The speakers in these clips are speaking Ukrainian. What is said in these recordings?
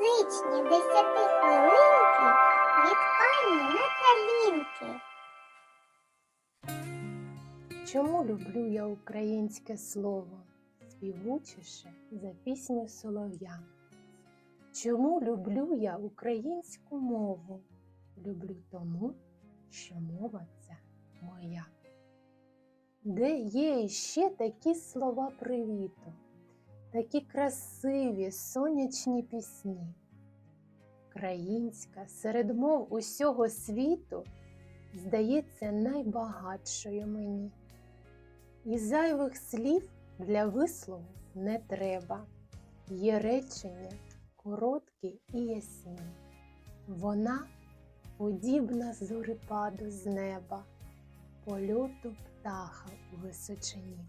музичні десяти хвилинки від пані Наталінки. Чому люблю я українське слово, співучіше за пісню солов'я? Чому люблю я українську мову? Люблю тому, що мова ця моя. Де є іще такі слова привіту, такі красиві сонячні пісні? Українська серед мов усього світу здається найбагатшою мені. І зайвих слів для вислову не треба. Є речення короткі і ясні. Вона подібна зорепаду з неба, польоту птаха у височині.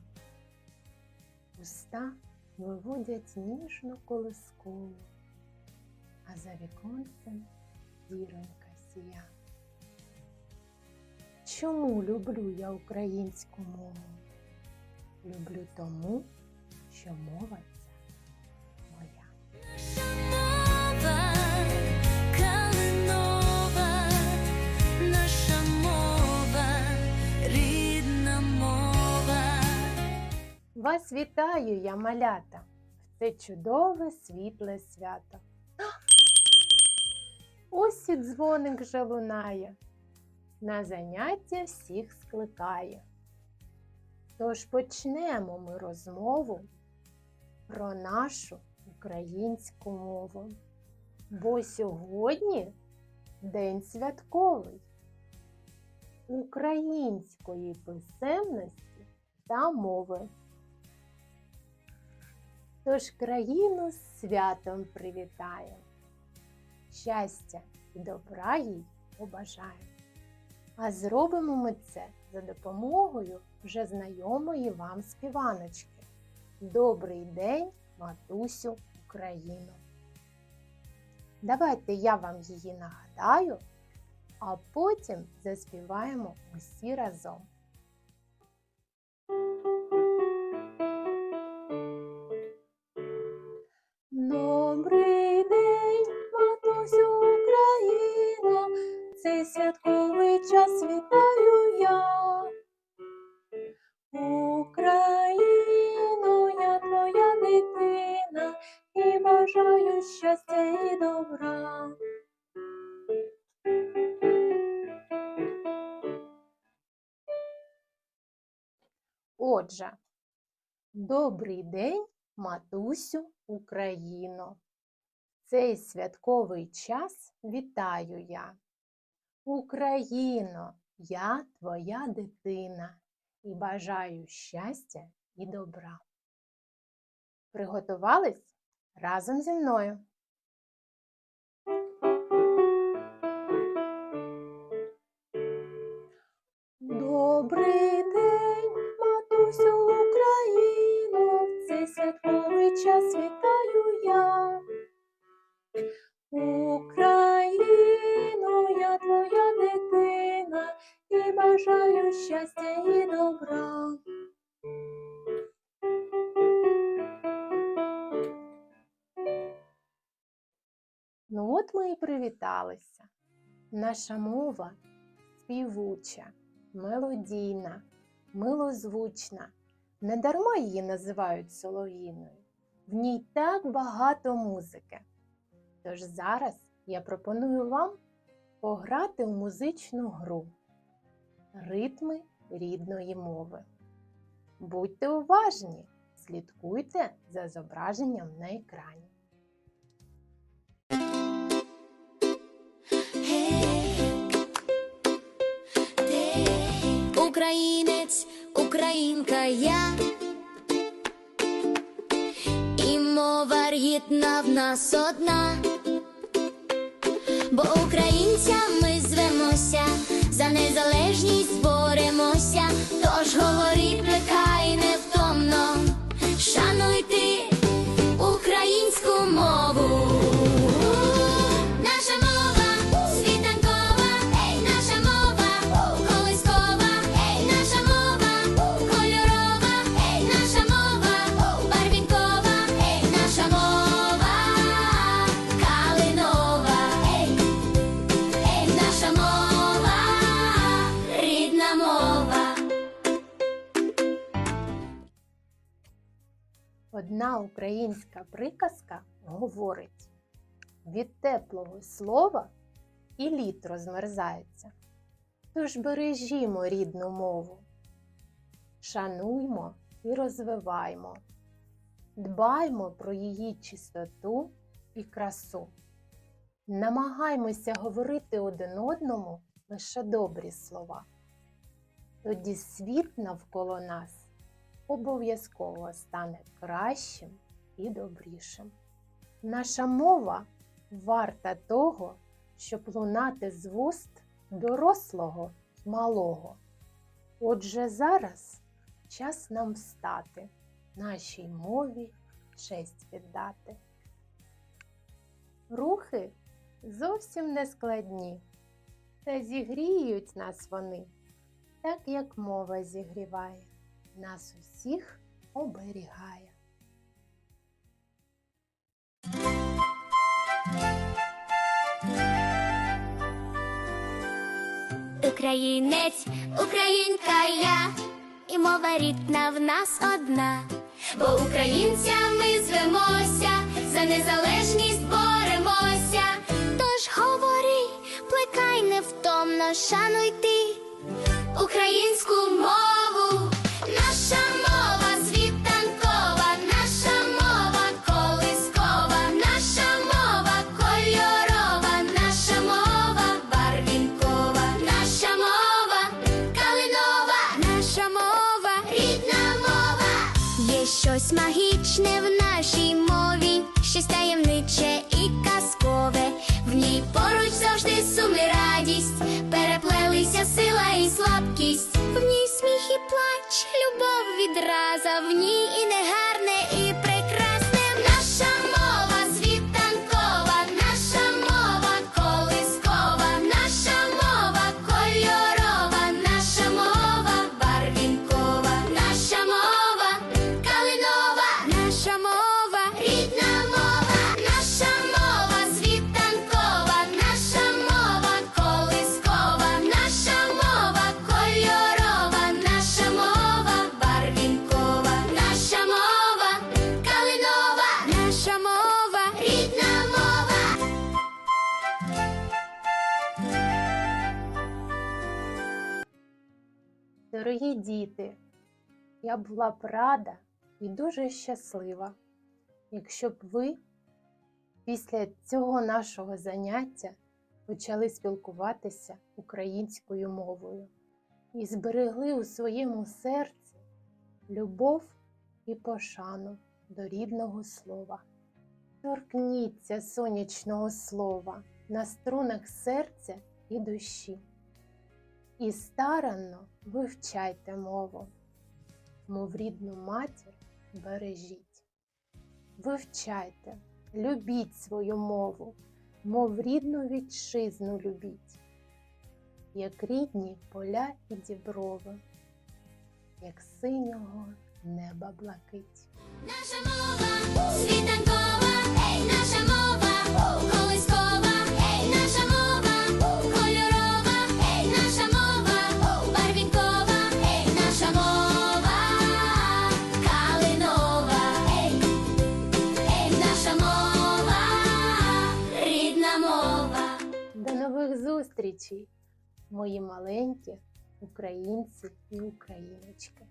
Уста виводять ніжну колискову, а за віконцем зіронька сія. Чому люблю я українську мову? Люблю тому, що мова Вас вітаю я, малята, в це чудове світле свято. Ось і дзвоник вже лунає, на заняття всіх скликає. Тож почнемо ми розмову про нашу українську мову. Бо сьогодні день святковий української писемності та мови. Тож країну з святом привітаємо, щастя і добра їй побажаємо. А зробимо ми це за допомогою вже знайомої вам співаночки. Добрий день, матусю Україну! Давайте я вам її нагадаю, а потім заспіваємо усі разом. Бажаю щастя і добра. Отже, добрий день, матусю Україно. Цей святковий час вітаю я. Україно, я твоя дитина і бажаю щастя і добра. Приготувались разом зі мною. Ну от ми і привіталися. Наша мова співуча, мелодійна, милозвучна. Недарма її називають солов'їною. В ній так багато музики. Тож зараз я пропоную вам пограти в музичну гру Ритми рідної мови. Будьте уважні, слідкуйте за зображенням на екрані. Я, і мова рідна в нас одна, бо українцями Одна українська приказка говорить: від теплого слова і лід розмерзається. Тож бережімо рідну мову, шануймо і розвиваймо, дбаймо про її чистоту і красу. Намагаймося говорити один одному лише добрі слова. Тоді світ навколо нас обов'язково стане кращим і добрішим. Наша мова варта того, щоб лунати з вуст дорослого малого. Отже, зараз час нам встати, нашій мові честь віддати. Рухи зовсім не складні, та зігріють нас вони, так як мова зігріває, нас усіх оберігає. Українець, українка я, і мова рідна в нас одна. Бо українцями звемося, за незалежність боремося. Тож говори, плекай невтомно, шануй ти українську мову, відраза, в ній і негарне, і Дорогі діти, я була б рада і дуже щаслива, якщо б ви після цього нашого заняття почали спілкуватися українською мовою і зберегли у своєму серці любов і пошану до рідного слова. Торкніться сонячного слова на струнах серця і душі і старанно вивчайте мову, мов рідну матір бережіть. Вивчайте, любіть свою мову, мов рідну вітчизну любіть, як рідні поля і діброви, як синього неба блакить. Наша мова світанкова, наша мова. Колискова, глядачі, мої маленькі українці і україночки.